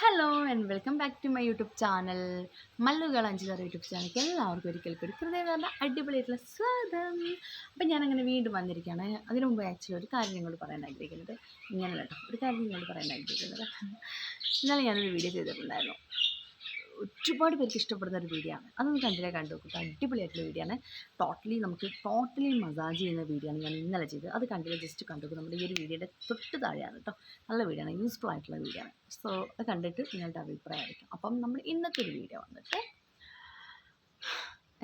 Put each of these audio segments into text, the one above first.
Hello and welcome back to my YouTube channel മല്ലുകൾ അഞ്ചുകാർ YouTube ചാനലിലേക്ക് എല്ലാവർക്കും ഒരിക്കൽ കൂടി ഹൃദയം അടിപൊളിയായിട്ടുള്ള സ്വാഗതം. അപ്പം ഞാനങ്ങനെ വീണ്ടും വന്നിരിക്കുകയാണ്. അതിനു മുമ്പ് ആക്ച്വലി ഒരു കാര്യം നിങ്ങളോട് പറയാൻ ആഗ്രഹിക്കുന്നത്. ഇങ്ങനെ കേട്ടോ ഒരു കാര്യം നിങ്ങളോട് പറയാൻ ആഗ്രഹിക്കുന്നത്. ഇന്നലെ ഞാനൊരു വീഡിയോ ചെയ്തിട്ടുണ്ടായിരുന്നു. ഒരുപാട് പേർക്ക് ഇഷ്ടപ്പെടുന്ന ഒരു വീഡിയോ ആണ് അതൊന്ന് കണ്ടില്ലേ കണ്ടു നോക്കുക അടിപൊളിയായിട്ടുള്ള വീഡിയോ ആണ് ടോട്ടലി നമുക്ക് ടോട്ടലി മസാജ് ചെയ്യുന്ന വീഡിയോ ആണ് ഞാൻ ഇന്നലെ ചെയ്തത്. അത് കണ്ടില്ല ജസ്റ്റ് കണ്ടു നോക്കുക നമ്മുടെ ഈ ഒരു വീഡിയോയുടെ തൊട്ട് താഴെയാണ് കേട്ടോ നല്ല വീഡിയോ ആണ് യൂസ്ഫുൾ ആയിട്ടുള്ള വീഡിയോ ആണ് സോ അത് കണ്ടിട്ട് നിങ്ങളുടെ അഭിപ്രായം ആയിരിക്കും അപ്പം നമ്മൾ ഇന്നത്തെ ഒരു വീഡിയോ വന്നിട്ട്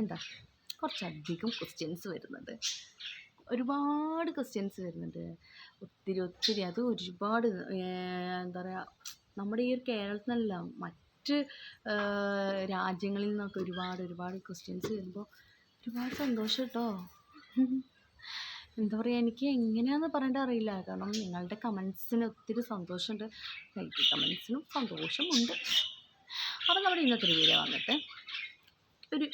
എന്താ? കുറച്ചധികം ക്വസ്റ്റ്യൻസ് വരുന്നുണ്ട്. ഒരുപാട് ക്വസ്റ്റ്യൻസ് വരുന്നുണ്ട്. ഒത്തിരി ഒത്തിരി. അത് ഒരുപാട് എന്താ പറയുക നമ്മുടെ ഈ ഒരു കേരളത്തിനല്ല നിന്നല്ല മറ്റ് രാജ്യങ്ങളിൽ നിന്നൊക്കെ ഒരുപാട് ഒരുപാട് ക്വസ്റ്റ്യൻസ് വരുമ്പോൾ ഒരുപാട് സന്തോഷം കേട്ടോ എന്താ പറയുക എനിക്ക് എങ്ങനെയാണെന്ന് പറയേണ്ട അറിയില്ല. കാരണം നിങ്ങളുടെ കമൻസിന് ഒത്തിരി സന്തോഷമുണ്ട്. ലൈക്ക് കമൻസിനും സന്തോഷമുണ്ട്. അപ്പം നമ്മുടെ ഇന്നത്തെ ഒരു വീഡിയോ വന്നിട്ട് ഒരു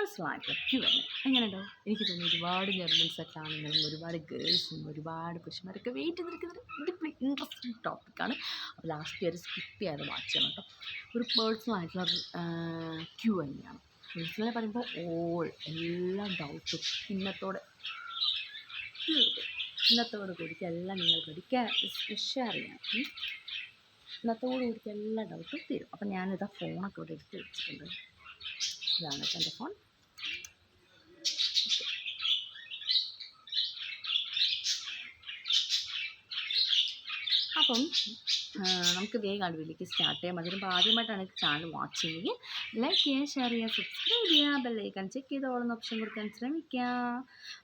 പേഴ്സണലായിട്ടുള്ള ക്യൂ എങ്ങനെ എങ്ങനെയുണ്ടോ? എനിക്ക് തോന്നുന്നു ഒരുപാട് ജർമ്മൻസൊക്കെ ആണെങ്കിലും ഒരുപാട് ഗേൾസും ഒരുപാട് പുരുഷന്മാരൊക്കെ വെയിറ്റ് ചെയ്തിരിക്കുന്നത് അടിപൊളി ഇൻട്രസ്റ്റിംഗ് ടോപ്പിക്കാണ് അപ്പോൾ ലാസ്റ്റ് ഇയർ സ്കിപ്പ് ചെയ്യാതെ വാച്ച് ചെയ്യണം കേട്ടോ ഒരു പേഴ്സണലായിട്ടുള്ള ക്യൂ തന്നെയാണ് പേഴ്സണലായി പറയുമ്പോൾ ഓൾ എല്ലാ ഡൗട്ടും ഇന്നത്തോടെ ഇന്നത്തോട് കൂടിക്ക് എല്ലാം നിങ്ങൾക്ക് ഒരിക്കൽ ഷെയർ ചെയ്യാം. ഇന്നത്തോട് കൂടിക്ക് എല്ലാ ഡൗട്ടും തീരും. അപ്പം ഞാനിതാ ഫോണൊക്കെ ഇവിടെ എടുത്ത് വെച്ചിട്ടുണ്ട്. ഇതാണ് എന്റെ ഫോൺ അപ്പം നമുക്ക് വേഗം അടുവിലേക്ക് സ്റ്റാർട്ട് ചെയ്യാം. അതിനുമ്പോൾ ആദ്യമായിട്ടാണ് ചാനൽ വാച്ച് ചെയ്യുക ലൈക്ക് ചെയ്യുക ഷെയർ ചെയ്യുക സബ്സ്ക്രൈബ് ചെയ്യുക ബെല്ലൈക്കൺ ചെക്ക് ചെയ്ത് ഓളുന്ന ഓപ്ഷൻ കൊടുക്കാൻ ശ്രമിക്കുക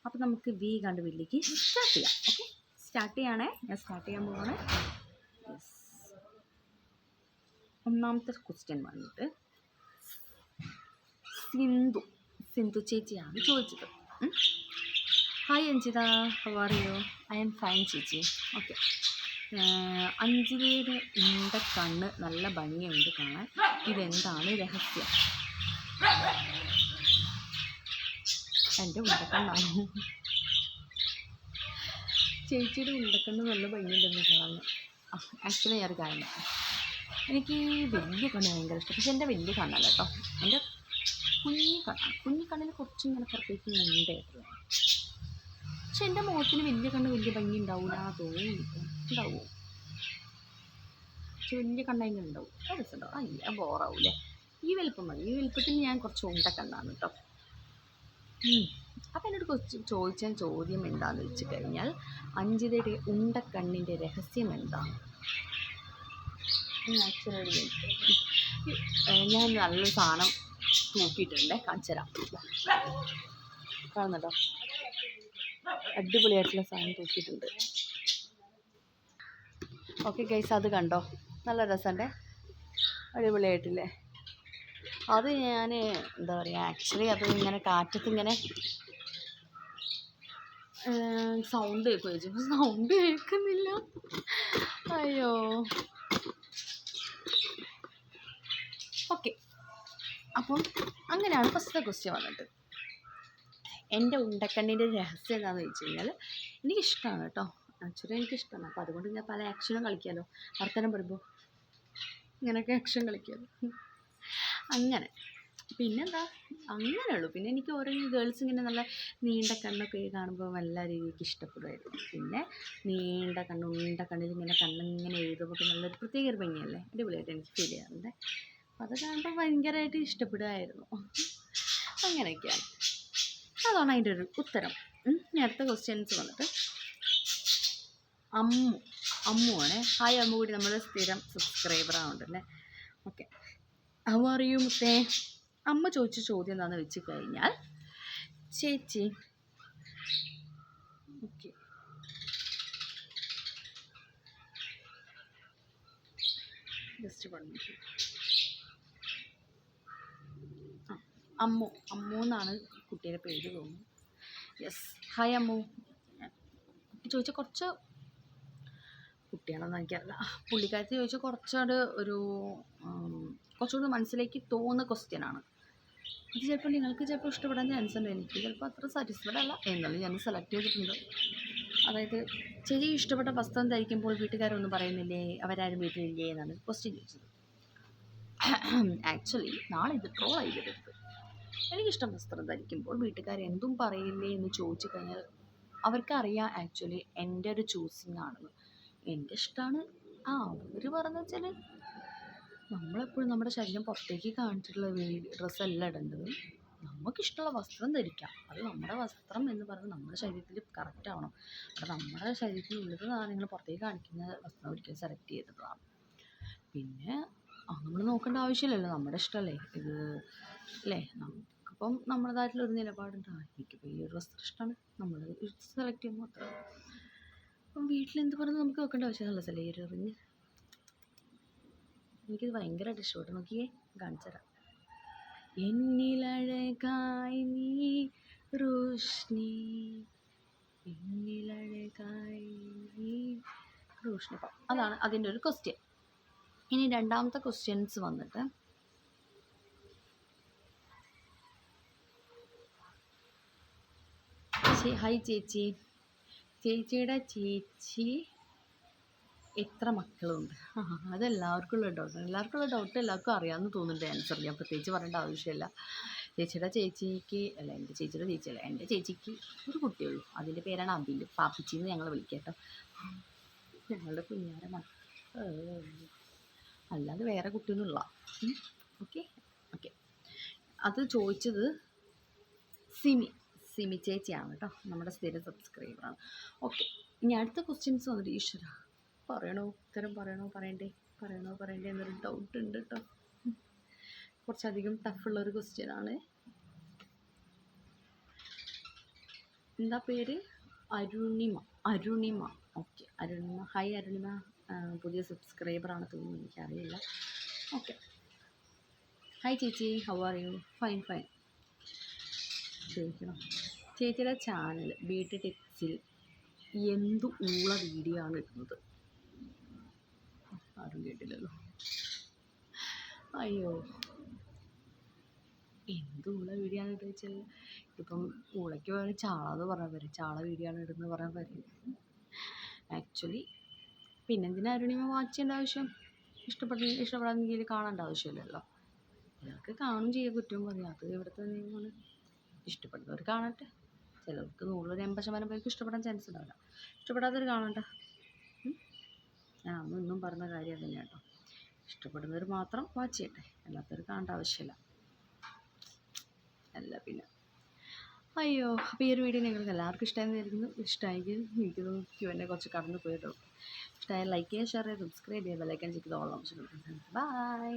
അപ്പം നമുക്ക് വേഗം അടുവിലേക്ക് സ്റ്റാർട്ട് ചെയ്യാം. ഓക്കെ സ്റ്റാർട്ട് ചെയ്യണേ. ഞാൻ സ്റ്റാർട്ട് ചെയ്യാൻ യെസ് ഒന്നാമത്തെ ക്വസ്റ്റ്യൻ വന്നിട്ട് സിന്ധു സിന്ധു ചേച്ചിയാണ് ചോദിച്ചത്. Hi Anjitha how are you I am fine ചേച്ചി. ഓക്കെ അഞ്ജലിയുടെ ഇന്ത കണ്ണ് നല്ല ഭംഗിയുണ്ട് കാണാൻ. ഇതെന്താണ് രഹസ്യം? എന്റെ ഉണ്ടക്കണ്ണാണ്. ചേച്ചിയുടെ ഉണ്ടക്കണ്ണ് നല്ല ഭംഗിയുണ്ടെന്ന് കാണാൻ. ആക്ച്വലി ഞാൻ ഒരു എനിക്ക് വലിയ കണ്ണ് ഭയങ്കര ഇഷ്ടം. പക്ഷെ എന്റെ വലിയ കണ്ണല്ല കേട്ടോ. എന്റെ കുഞ്ഞി കണ്ണാണ് കുഞ്ഞി കണ്ണിന് കുറച്ചും ഇങ്ങനെ പുറത്തേക്ക് മുണ്ടായിട്ടുള്ള പക്ഷെ എന്റെ മുഖത്തിന് വലിയ കണ്ണ് വലിയ ഭംഗി ഉണ്ടാവില്ല തോന്നി ഉണ്ടാവുമോ പക്ഷെ വലിയ കണ്ണെങ്കിലും ഉണ്ടാവും. അത് രസമുണ്ടാവും. ആ ഇല്ല ബോറാവൂലേ? ഈ വലുപ്പം മതി. ഈ വലുപ്പത്തിൽ ഞാൻ കുറച്ച് ഉണ്ട കണ്ണാണ് കേട്ടോ അപ്പം എന്നോട് കുറച്ച് ചോദിച്ച ചോദ്യം എന്താണെന്ന് വെച്ച് കഴിഞ്ഞാൽ അഞ്ജിതയുടെ ഉണ്ടക്കണ്ണിന്റെ രഹസ്യം എന്താണ് ഞാൻ നല്ലൊരു സാധനം നോക്കിയിട്ടുണ്ട്. കാണിച്ചു തരാം. കാണുന്നുണ്ടോ? അടിപൊളിയായിട്ടുള്ള സാധനം തൂക്കിയിട്ടുണ്ട്. ഓക്കെ ഗൈസ് അത് കണ്ടോ? നല്ല രസമുണ്ടേ അടിപൊളിയായിട്ടില്ലേ? അത് ഞാൻ എന്താ പറയുക ആക്ച്വലി അത് ഇങ്ങനെ കാറ്റത്ത് ഇങ്ങനെ സൗണ്ട് കേൾക്കും സൗണ്ട് കേൾക്കുന്നില്ല. അയ്യോ. ഓക്കെ അപ്പം അങ്ങനെയാണ് ഫസ്റ്റത്തെ ക്വസ്റ്റ്യൻ വന്നിട്ട് എന്റെ ഉണ്ടക്കണ്ണിന്റെ രഹസ്യം എന്താണെന്ന് വെച്ച് കഴിഞ്ഞാൽ എനിക്കിഷ്ടമാണ് കേട്ടോ. ആക്ച്വലി എനിക്കിഷ്ടമാണ് അപ്പോൾ അതുകൊണ്ട് ഞാൻ പല ആക്ഷനും കളിക്കാമല്ലോ വർത്തനം പറയുമ്പോൾ ഇങ്ങനെയൊക്കെ ആക്ഷൻ കളിക്കാമല്ലോ അങ്ങനെ. പിന്നെന്താ? അങ്ങനെ ഉള്ളൂ. പിന്നെ എനിക്ക് ഓരോ ഗേൾസ് ഇങ്ങനെ നല്ല നീണ്ട കണ്ണൊക്കെ കാണുമ്പോൾ നല്ല രീതിക്ക് ഇഷ്ടപ്പെടുമായിരുന്നു. പിന്നെ നീണ്ട കണ്ണ് ഉണ്ട കണ്ണിൽ ഇങ്ങനെ കണ്ണിങ്ങനെ എഴുതുമ്പോൾ നല്ലൊരു പ്രത്യേക ഒരു ഭംഗിയല്ലേ? അടിപൊളിയായിട്ട് എനിക്ക് ഫീൽ ചെയ്യാറുണ്ട്. അപ്പോൾ അത് കാണുമ്പോൾ ഭയങ്കരമായിട്ട് ഇഷ്ടപ്പെടുമായിരുന്നു. അങ്ങനെയൊക്കെയാണ്. അതാണ് അതിന്റെ ഒരു ഉത്തരം. ഇനി അടുത്ത ക്വസ്റ്റ്യൻസ് വന്നിട്ട്. അമ്മു. അമ്മു ആണ്. ഹായ് അമ്മു കൂടി നമ്മുടെ സ്ഥിരം സബ്സ്ക്രൈബർ ആവുന്നുണ്ടല്ലേ ഓക്കെ ഹൗ ആർ യു മുത്തേ? അമ്മ ചോദിച്ച ചോദ്യം എന്താണെന്ന് വെച്ച് കഴിഞ്ഞാൽ ചേച്ചി ഓക്കെ ജസ്റ്റ് പറഞ്ഞു ആ അമ്മു. അമ്മു എന്നാണ് കുട്ടിയുടെ പേര് തോന്നുന്നു. Yes hi Ammu. ചോദിച്ച കുറച്ച് കുട്ടിയാണെന്ന് എനിക്കറിയില്ല. പുള്ളിക്കാരത്തി ചോദിച്ച കുറച്ചുകൂടെ ഒരു കുറച്ചുകൂടെ മനസ്സിലേക്ക് തോന്നുന്ന ക്വസ്റ്റ്യനാണ് അത് ചിലപ്പോൾ നിങ്ങൾക്ക് ചിലപ്പോൾ ഇഷ്ടപ്പെടാൻ ചാൻസ് ഉണ്ട്. എനിക്ക് ചിലപ്പോൾ അത്ര സാറ്റിസ്ഫൈഡ് അല്ല. എന്നാലും ഞാൻ സെലക്ട് ചെയ്തിട്ടുണ്ട്. അതായത് ചെറിയ ഇഷ്ടപ്പെട്ട വസ്ത്രം ധരിക്കുമ്പോൾ വീട്ടുകാരൊന്നും പറയുന്നില്ലേ? അവരാരും വീട്ടിലില്ലേ? എന്നാണ് ക്വസ്റ്റ്യൻ ചോദിച്ചത്. ആക്ച്വലി നാളെ ഇത് ട്രോൾ ചെയ്തിരുന്നത് എനിക്കിഷ്ടം വസ്ത്രം ധരിക്കുമ്പോൾ വീട്ടുകാർ എന്തും പറയില്ലേ എന്ന് ചോദിച്ചു കഴിഞ്ഞാൽ അവർക്കറിയാം ആക്ച്വലി എന്റെ ഒരു ചൂസിങ് ആണെന്ന് എന്റെ ഇഷ്ടമാണ് ആ അവർ പറഞ്ഞു വെച്ചാൽ നമ്മളെപ്പോഴും നമ്മുടെ ശരീരം പുറത്തേക്ക് കാണിച്ചിട്ടുള്ള ഡ്രസ്സല്ല ഇടേണ്ടത്. നമുക്കിഷ്ടമുള്ള വസ്ത്രം ധരിക്കാം. അത് നമ്മുടെ വസ്ത്രം എന്ന് പറയുന്നത് നമ്മുടെ ശരീരത്തിൽ കറക്റ്റ് ആവണം. അത് നമ്മുടെ ശരീരത്തിൽ ഉള്ളത് നിങ്ങൾ പുറത്തേക്ക് കാണിക്കുന്ന വസ്ത്രം ഒരിക്കലും സെലക്ട് ചെയ്തതാണ് പിന്നെ നമ്മൾ നോക്കേണ്ട ആവശ്യമില്ലല്ലോ. നമ്മുടെ ഇഷ്ടമല്ലേ ഇത് അല്ലേ നമുക്കിപ്പം നമ്മുടേതായിട്ടുള്ള ഒരു നിലപാടുണ്ട്. ആ എനിക്കിപ്പോൾ ഈ ഒരു വസ്ത്രം ഇഷ്ടമാണ് നമ്മൾ സെലക്ട് ചെയ്യുമ്പോൾ അത്ര അപ്പം വീട്ടിലെന്ത് പറഞ്ഞു നമുക്ക് നോക്കേണ്ട ആവശ്യമില്ല ഒരു എറിഞ്ഞ് എനിക്കിത് ഭയങ്കരമായിട്ട് ഇഷ്ടപ്പെട്ടു. നോക്കിയേ കാണിച്ചു എന്നിലഴകായി നീ റോഷ്നി. എന്നിലഴകായി നീ റോഷ്നി. അതാണ് അതിന്റെ ഒരു ക്വസ്റ്റ്യൻ ഇനി രണ്ടാമത്തെ ക്വസ്റ്റ്യൻസ് വന്നിട്ട്. ഹായ് ചേച്ചി. ചേച്ചിയുടെ ചേച്ചി എത്ര മക്കളുണ്ട്? അതെല്ലാവർക്കും ഉള്ള ഡൗട്ട് എല്ലാവർക്കും ഉള്ള ഡൗട്ട് എല്ലാവർക്കും അറിയാമെന്ന് തോന്നുന്നുണ്ട് ആൻസർ ഞാൻ പ്രത്യേകിച്ച് പറയേണ്ട ആവശ്യമില്ല. ചേച്ചിയുടെ ചേച്ചിക്ക് അല്ല എന്റെ ചേച്ചിയുടെ ചേച്ചിയല്ല എന്റെ ചേച്ചിക്ക് ഒരു കുട്ടിയുള്ളൂ അതിന്റെ പേരാണ് അബിൽ പാപ്പിച്ചിന്ന് ഞങ്ങൾ വിളിക്കാം കേട്ടോ. ഞങ്ങളുടെ കുഞ്ഞാര മക്കൾ അല്ലാതെ വേറെ കുട്ടീനുള്ള ഓക്കെ ഓക്കെ അത് ചോദിച്ചത് സിമി സിമി ചേച്ചിയാണ് കേട്ടോ. നമ്മുടെ സ്ഥിര സബ്സ്ക്രൈബറാണ് ഓക്കെ ഇനി അടുത്ത ക്വസ്റ്റ്യൻസ് വന്നിട്ട് ഈശ്വര പറയണോ? ഉത്തരം പറയണോ? പറയണ്ടേ? പറയണോ? പറയണ്ടേ? എന്നൊരു ഡൗട്ട് ഉണ്ട് കേട്ടോ. കുറച്ചധികം ടഫുള്ള ഒരു ക്വസ്റ്റ്യനാണ് എന്താ പേര്? അരുണിമ. അരുണിമ. ഓക്കെ അരുണിമ. ഹായ് അരുണിമ. പുതിയ സബ്സ്ക്രൈബറാണ് തോന്നുന്നു എനിക്കറിയില്ല. ഓക്കെ. ഹായ് ചേച്ചി. How are you fine fine ചോദിക്കണം. ചേച്ചിയുടെ ചാനൽ ബ്യൂട്ടി ടിപ്സിൽ എന്ത് ഊള വീഡിയോ ആണ് ഇടുന്നത്? ആരും കേട്ടില്ലല്ലോ. അയ്യോ. എന്ത് വീഡിയോ ആണ് ഇടുന്നത് വെച്ചാൽ ഇപ്പം ഊളയ്ക്ക് പകരം ചാള എന്ന് പറയാൻ പറ്റും ചാള വീഡിയോ ആണ് ഇടുന്നത് പറയാൻ പറ്റും ആക്ച്വലി പിന്നെന്തിനാ അരുണിമ വാച്ച് ചെയ്യേണ്ട ആവശ്യം? ഇഷ്ടപ്പെട്ട ഇഷ്ടപ്പെടാമെങ്കിൽ കാണേണ്ട ആവശ്യമില്ലല്ലോ. ചിലർക്ക് കാണും ചെയ്യുക കുറ്റവും പറയും. അത് ഇവിടുത്തെ നിയമമാണ് ഇഷ്ടപ്പെടുന്നവർ കാണട്ടെ. ചിലർക്ക് നൂറിലൊരു എൺപത് ശതമാനം പേർക്ക് ഇഷ്ടപ്പെടാൻ ചാൻസ് ഉണ്ടാവില്ല. ഇഷ്ടപ്പെടാത്തവർ കാണണ്ട ഞാൻ അന്നും അന്നൊന്നും പറഞ്ഞ കാര്യം തന്നെ കേട്ടോ. ഇഷ്ടപ്പെടുന്നവർ മാത്രം വാച്ച് ചെയ്യട്ടെ. അല്ലാത്തവർ കാണേണ്ട ആവശ്യമില്ല. അല്ല പിന്നെ. അയ്യോ അപ്പോൾ ഈ ഒരു വീഡിയോ നിങ്ങൾക്ക് എല്ലാവർക്കും ഇഷ്ടമായിരുന്നു ഇഷ്ടമായെങ്കിൽ എനിക്ക് ക്യൂ എന്നെ കുറച്ച് കടന്നു പോയിട്ടോ ഇഷ്ടമായ ലൈക്ക് ചെയ്യുക ഷെയർ ചെയ്യുക സബ്സ്ക്രൈബ് ചെയ്യുക ബെല്ലൈക്കൻ ചെയ്ത് ഓൾ ഓപ്ഷൻ ബൈ